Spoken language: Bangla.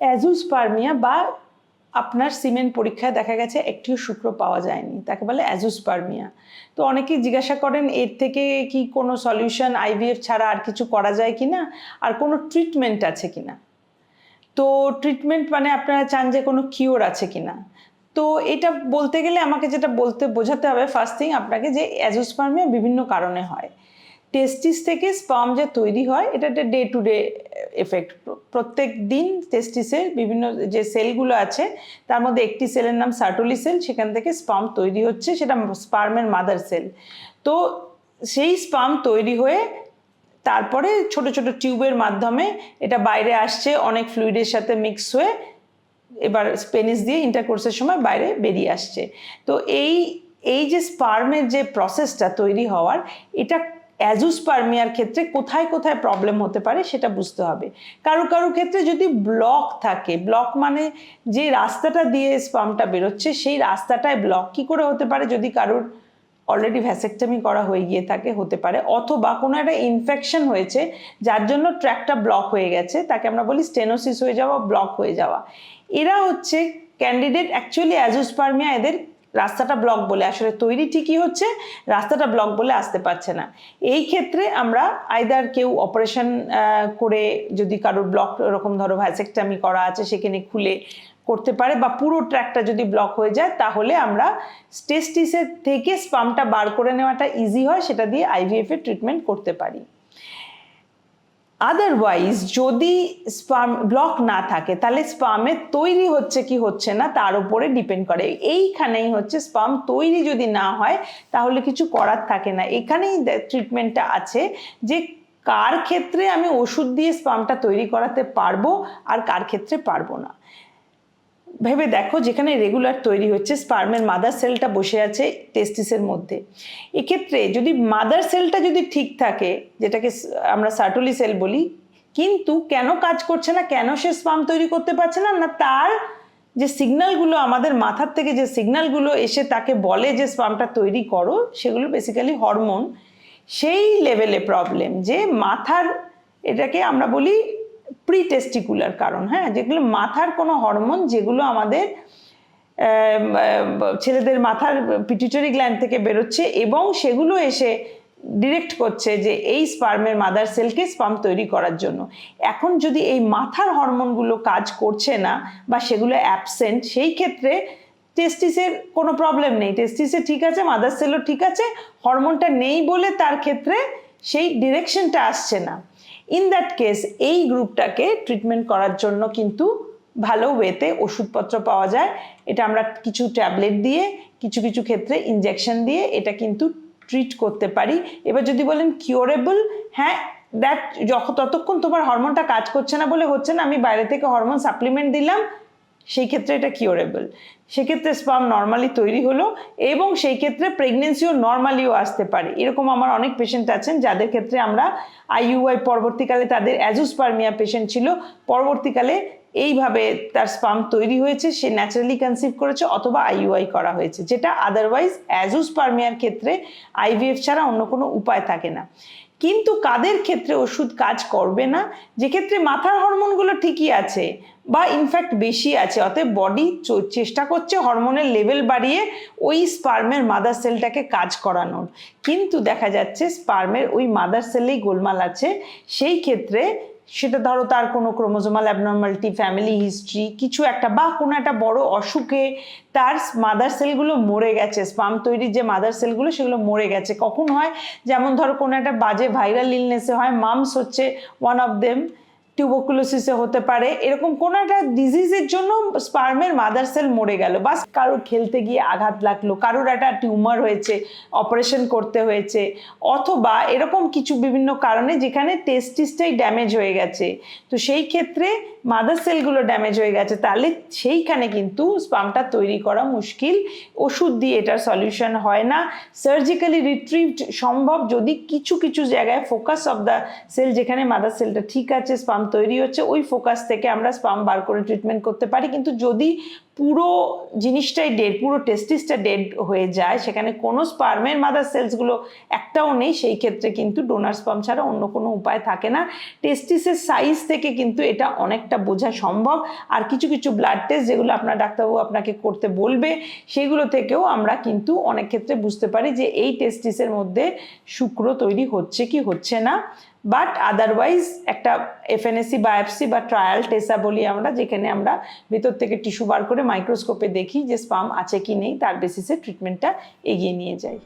অ্যাজুসপার্মিয়া বা আপনার সিমেন্ট পরীক্ষায় দেখা গেছে একটিও শুক্র পাওয়া যায়নি। তাকে বলে অ্যাজুসপার্মিয়া তো অনেকেই জিজ্ঞাসা করেন, এর থেকে কি কোনো সলিউশন আইভিএফ ছাড়া আর কিছু করা যায় কি না আর কোনো ট্রিটমেন্ট আছে কি না তো ট্রিটমেন্ট মানে আপনারা চান যে কোনো কিওর আছে কি না তো এটা বলতে গেলে আমাকে যেটা বলতে বোঝাতে হবে ফার্স্ট থিং আপনাকে যে অ্যাজোস্পার্মিয়া বিভিন্ন কারণে হয়। টেস্টিস থেকে স্পাম যে তৈরি হয় এটা একটা ডে টু ডে এফেক্ট প্রত্যেক দিন টেস্টিসের বিভিন্ন যে সেলগুলো আছে, তার মধ্যে একটি সেলের নাম সার্টোলি সেল সেখান থেকে স্পাম তৈরি হচ্ছে, সেটা স্পার্মের মাদার সেল তো সেই স্পাম তৈরি হয়ে তারপরে ছোট ছোট টিউবের মাধ্যমে এটা বাইরে আসছে, অনেক ফ্লুইডের সাথে মিক্স হয়ে এবার স্পেনিস দিয়ে ইন্টারকোর্সের সময় বাইরে বেরিয়ে আসছে। তো এই এই যে স্পার্মের যে প্রসেসটা তৈরি হওয়ার, এটা অ্যাজুস্পার্মিয়ার ক্ষেত্রে কোথায় কোথায় প্রবলেম হতে পারে সেটা বুঝতে হবে। কারও কারও ক্ষেত্রে যদি ব্লক থাকে ব্লক মানে যে রাস্তাটা দিয়ে স্পামটা বেরোচ্ছে, সেই রাস্তাটায় ব্লক কি করে হতে পারে? যদি কারোর অলরেডি ভ্যাসেক্টমি করা হয়ে গিয়ে থাকে, হতে পারে। অথবা কোনো একটা ইনফেকশন হয়েছে, যার জন্য ট্র্যাকটা ব্লক হয়ে গেছে, তাকে আমরা বলি স্টেনোসিস হয়ে যাওয়া ব্লক হয়ে যাওয়া। এরা হচ্ছে ক্যান্ডিডেট অ্যাকচুয়ালি অ্যাজোস্পার্মিয়া এদের রাস্তাটা ব্লক বলে। আসলে তৈরি ঠিকই হচ্ছে, রাস্তাটা ব্লক বলে আসতে পারছে না। এই ক্ষেত্রে আমরা আইদার কেউ অপারেশন করে যদি কারোর ব্লক এরকম ধরো ভ্যাসেক্টামি করা আছে, সেখানে খুলে করতে পারে বা পুরো ট্র্যাকটা যদি ব্লক হয়ে যায়, তাহলে আমরা স্টেস্টিসের থেকে স্পামটা বার করে নেওয়াটা ইজি হয়, সেটা দিয়ে আইভিএফ এর ট্রিটমেন্ট করতে পারি। আদারওয়াইজ যদি স্পাম ব্লক না থাকে, তাহলে স্পামের তৈরি হচ্ছে কি হচ্ছে না, তার উপরে ডিপেন্ড করে। এইখানেই হচ্ছে স্পাম তৈরি যদি না হয়, তাহলে কিছু করার থাকে না। এখানেই ট্রিটমেন্টটা আছে যে কার ক্ষেত্রে আমি ওষুধ দিয়ে স্পামটা তৈরি করাতে পারব, আর কার ক্ষেত্রে পারব না। ভেবে দেখো যেখানে রেগুলার তৈরি হচ্ছে স্পার্মের মাদার সেলটা বসে আছে টেস্টিসের মধ্যে। এক্ষেত্রে যদি মাদার সেলটা যদি ঠিক থাকে, যেটাকে আমরা সার্টলি সেল বলি, কিন্তু কেন কাজ করছে না, কেন সে স্পাম তৈরি করতে পারছে না না তার যে সিগন্যালগুলো আমাদের মাথার থেকে যে সিগন্যালগুলো এসে তাকে বলে যে স্পামটা তৈরি করো, সেগুলো বেসিক্যালি হরমোন সেই লেভেলে প্রবলেম যে মাথার এটাকে আমরা বলি প্রিটেস্টিকুলার কারণ হ্যাঁ? যেগুলো মাথার কোনো হরমোন যেগুলো আমাদের ছেলেদের মাথার পিটুটারি গ্ল্যান্ড থেকে বেরোচ্ছে এবং সেগুলো এসে ডিরেক্ট করছে যে এই স্পার্মের মাদার সেলকে স্পাম তৈরি করার জন্য। এখন যদি এই মাথার হরমোনগুলো কাজ করছে না বা সেগুলো অ্যাবসেন্ট সেই ক্ষেত্রে টেস্টিসের কোনো প্রবলেম নেই। টেস্টিসে ঠিক আছে মাদার সেলও ঠিক আছে হরমোনটা নেই বলে তার ক্ষেত্রে সেই ডিরেকশনটা আসছে না। ইন দ্যাট কেস এই গ্রুপটাকে ট্রিটমেন্ট করার জন্য কিন্তু ভালো ওয়েতে ওষুধপত্র পাওয়া যায়। এটা আমরা কিছু ট্যাবলেট দিয়ে, কিছু কিছু ক্ষেত্রে ইনজেকশন দিয়ে এটা কিন্তু ট্রিট করতে পারি। এবার যদি বলেন কিওরেবল হ্যাঁ দ্যাট যখন ততক্ষণ তোমার হরমোনটা কাজ করছে না বলে হচ্ছে না। আমি বাইরে থেকে হরমোন সাপ্লিমেন্ট দিলাম সেই ক্ষেত্রে এটা কিওরেবল সেক্ষেত্রে স্পাম নর্মালি তৈরি হলো এবং সেই ক্ষেত্রে প্রেগনেন্সিও নর্মালিও আসতে পারে। এরকম আমার অনেক পেশেন্ট আছেন যাদের ক্ষেত্রে আমরা আইইউআই পরবর্তীকালে তাদের অ্যাজুস্পার্মিয়া পেশেন্ট ছিল, পরবর্তীকালে এইভাবে তার স্পাম তৈরি হয়েছে, সে ন্যাচারালি কনসিভ করেছে অথবা আইইউআই করা হয়েছে, যেটা আদারওয়াইজ অ্যাজুস্পার্মিয়ার ক্ষেত্রে আইভিএফ ছাড়া অন্য কোনো উপায় থাকে না। কিন্তু কাদের ক্ষেত্রে ওষুধ কাজ করবে না? যে ক্ষেত্রে মাথার হরমোনগুলো ঠিকই আছে বা ইনফ্যাক্ট বেশি আছে, অতএব বডি চেষ্টা করছে হরমোনের লেভেল বাড়িয়ে ওই স্পার্মের মাদার সেলটাকে কাজ করানোর। কিন্তু দেখা যাচ্ছে স্পার্মের ওই মাদার সেলেই গোলমাল আছে, সেই ক্ষেত্রে সেটা ধরো তার কোনো ক্রোমোজোমাল অ্যাবনর্মালিটি ফ্যামিলি হিস্ট্রি কিছু একটা বা কোনো একটা বড় অসুখে তার মাদার সেলগুলো মরে গেছে স্পাম তৈরির যে মাদার সেলগুলো সেগুলো মরে গেছে। কখন হয়? যেমন ধরো কোনো একটা বাজে ভাইরাল ইলনেসে হয় মামস হচ্ছে ওয়ান অফ দেম টিউবোকুলোসিসে হতে পারে। এরকম কোনো একটা ডিজিজের জন্য স্পার্মের মাদার সেল মরে গেল। বা কারোর খেলতে গিয়ে আঘাত লাগল, কারোর একটা টিউমার হয়েছে অপারেশন করতে হয়েছে, অথবা এরকম কিছু বিভিন্ন কারণে যেখানে টেস্টিসটাই ড্যামেজ হয়ে গেছে। তো সেই ক্ষেত্রে মাদার সেলগুলো ড্যামেজ হয়ে গেছে। তাহলে সেইখানে কিন্তু স্পামটা তৈরি করা মুশকিল। ওষুধ দিয়ে এটার সলিউশন হয় না। সার্জিক্যালি রিট্রিভড সম্ভব যদি কিছু কিছু জায়গায় ফোকাস অফ দ্য সেল যেখানে মাদার সেলটা ঠিক আছে স্পাম তৈরি হচ্ছে, ওই ফোকাস থেকে আমরা স্পাম বার করে ট্রিটমেন্ট করতে পারি। কিন্তু যদি পুরো জিনিসটাই ডেড পুরো টেস্টিসটা ডেড হয়ে যায়, সেখানে কোনো স্পার্মের মাদার সেলসগুলো একটাও নেই, সেই ক্ষেত্রে কিন্তু ডোনার স্পাম ছাড়া অন্য কোনো উপায় থাকে না। টেস্টিসের সাইজ থেকে কিন্তু এটা অনেকটা বোঝা সম্ভব। আর কিছু কিছু ব্লাড টেস্ট যেগুলো আপনার ডাক্তারবাবু আপনাকে করতে বলবে, সেগুলো থেকেও আমরা কিন্তু অনেক ক্ষেত্রে বুঝতে পারি যে এই টেস্টিসের মধ্যে শুক্র তৈরি হচ্ছে কি হচ্ছে না। বাট আদারওয়াইজ একটা এফএনএসি বায়োপসি বা ট্রায়াল টেসা বলি আমরা, যেখানে আমরা ভেতর থেকে টিস্যু বার করে মাইক্রোস্কোপে দেখি যে স্পাম আছে কি নেই, তার বেসিসে ট্রিটমেন্টটা এগিয়ে নিয়ে যাই।